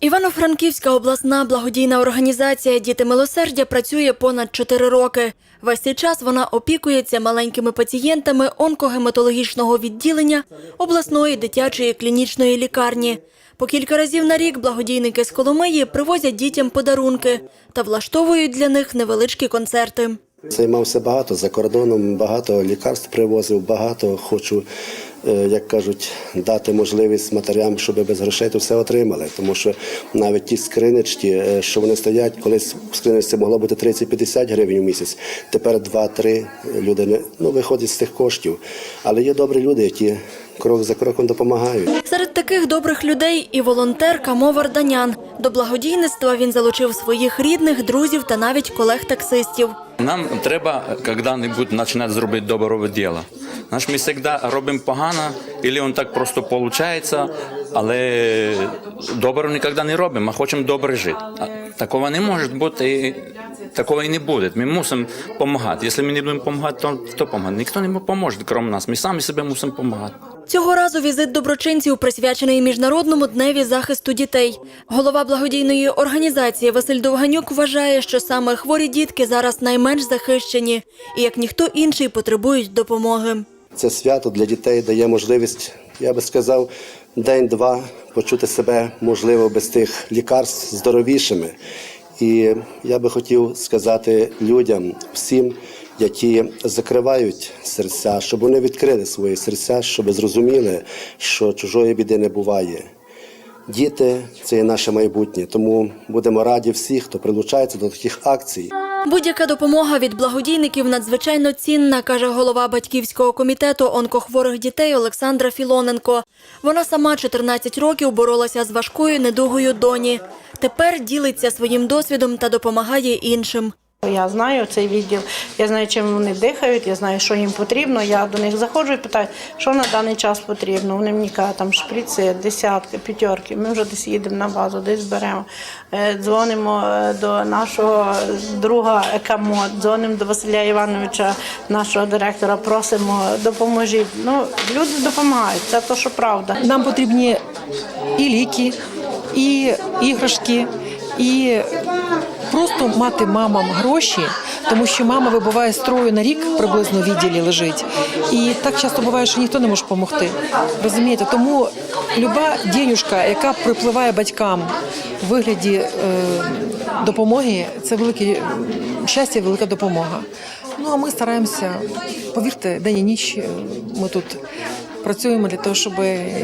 Івано-Франківська обласна благодійна організація Діти милосердя працює понад 4 роки. Весь цей час вона опікується маленькими пацієнтами онкогематологічного відділення обласної дитячої клінічної лікарні. По кілька разів на рік благодійники з Коломиї привозять дітям подарунки та влаштовують для них невеличкі концерти. Займався багато за кордоном, багато лікарств привозив, багато хочу, як кажуть, дати можливість матерям, щоб без грошей то все отримали. Тому що навіть ті скринички, е, що вони стоять, колись в скриничці могло бути 30-50 гривень у місяць. Тепер 2-3 люди не ну, виходять з тих коштів. Але є добрі люди, які крок за кроком допомагають. Серед таких добрих людей і волонтер Камо Варданян. До благодійництва він залучив своїх рідних, друзів та навіть колег-таксистів. Нам треба коли-небудь починати зробити добре діло. Наш ми завжди робимо погано, або він так просто виходить, але добре ніколи не робимо, а хочемо добре жити. Такого не може бути, такого і не буде. Ми мусимо допомагати. Якщо ми не будемо допомагати, то хто допомагає? Ніхто не допоможе, крім нас. Ми самі себе мусимо допомагати. Цього разу візит доброчинців присвячений міжнародному дневі захисту дітей. Голова благодійної організації Василь Довганюк вважає, що саме хворі дітки зараз найменш захищені і як ніхто інший потребують допомоги. Це свято для дітей дає можливість, я би сказав, день-два почути себе, можливо, без тих лікарств здоровішими. І я би хотів сказати людям, всім, які закривають серця, щоб вони відкрили свої серця, щоб зрозуміли, що чужої біди не буває. Діти це є наше майбутнє, тому будемо раді всі, хто прилучається до таких акцій. Будь-яка допомога від благодійників надзвичайно цінна, каже голова батьківського комітету онкохворих дітей Олександра Філоненко. Вона сама 14 років боролася з важкою недугою доні. Тепер ділиться своїм досвідом та допомагає іншим. Я знаю цей відділ, я знаю, чим вони дихають, я знаю, що їм потрібно. Я до них заходжу і питаю, що на даний час потрібно. Вони мені кажуть, там шприци, десятки, п'ятерки. Ми вже десь їдемо на базу, десь беремо. Е, Дзвонимо е, до нашого друга ЕКАМО, дзвонимо до Василя Івановича, нашого директора, просимо, допоможіть. Ну, люди допомагають, це то, що правда. Нам потрібні і ліки, і іграшки, і просто мати мамам гроші, тому що мама вибуває строю на рік приблизно в відділі лежить. І так часто буває, що ніхто не може допомогти. Розумієте? Тому люба дінюшка, яка припливає батькам в вигляді е, допомоги, це велике щастя, велика допомога. Ну а ми стараємося, повірте, день і ніч е, ми тут працюємо для того, щоб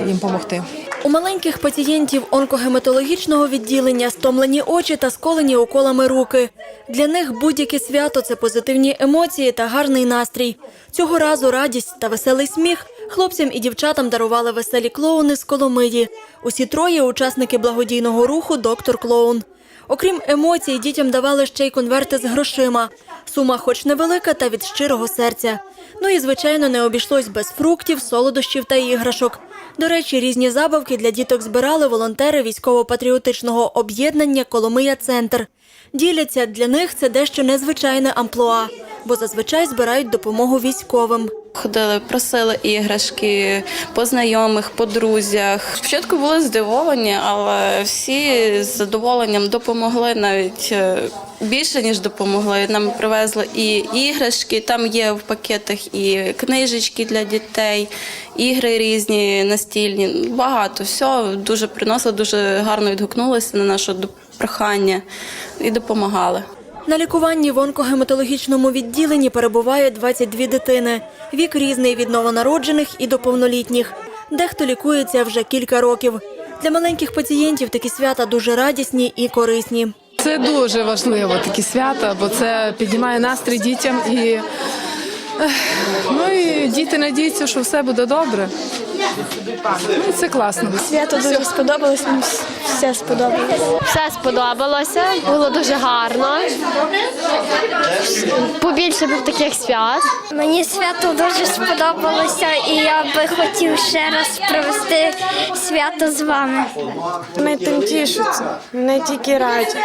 їм допомогти. У маленьких пацієнтів онкогематологічного відділення стомлені очі та сколені уколами руки. Для них будь-яке свято це позитивні емоції та гарний настрій. Цього разу радість та веселий сміх хлопцям і дівчатам дарували веселі клоуни з Коломиї. Усі троє учасники благодійного руху Доктор Клоун. Окрім емоцій, дітям давали ще й конверти з грошима. Сума, хоч невелика, та від щирого серця. Ну і звичайно, не обійшлось без фруктів, солодощів та іграшок. До речі, різні забавки для діток збирали волонтери військово-патріотичного об'єднання Коломия Центр. Діляться для них це дещо незвичайне амплуа, бо зазвичай збирають допомогу військовим. Ходили, просили іграшки по знайомих, по друзях. Спочатку були здивовані, але всі з задоволенням допомогли навіть е, більше ніж допомогли. Нам привезли і іграшки. Там є в пакетах і книжечки для дітей, ігри різні, настільні. Багато всього дуже приносили, дуже гарно відгукнулися на наше прохання і допомагали. На лікуванні в онкогематологічному відділенні перебуває 22 дитини. Вік різний від новонароджених і до повнолітніх. Дехто лікується вже кілька років. Для маленьких пацієнтів такі свята дуже радісні і корисні. Це дуже важливо такі свята, бо це піднімає настрій дітям і ну і діти надіються, що все буде добре. Ну, це класно. Свято дуже сподобалось, мені все сподобалось. Все сподобалося, було дуже гарно. Побільше б таких свят. Мені свято дуже сподобалося, і я би хотів ще раз провести свято з вами. Вони тим тішаться, вони тільки раді.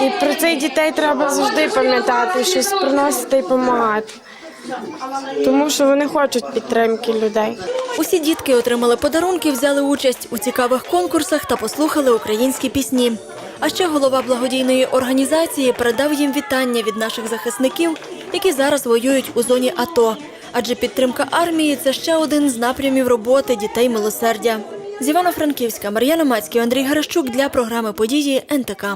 І про цих дітей треба завжди пам'ятати, щось приносити і допомагати. Тому що вони хочуть підтримки людей. Усі дітки отримали подарунки, взяли участь у цікавих конкурсах та послухали українські пісні. А ще голова благодійної організації передав їм вітання від наших захисників, які зараз воюють у зоні АТО. Адже підтримка армії це ще один з напрямів роботи дітей милосердя. З Івано-Франківська Мар'яна Мацький, Андрій Гарещук для програми події НТК.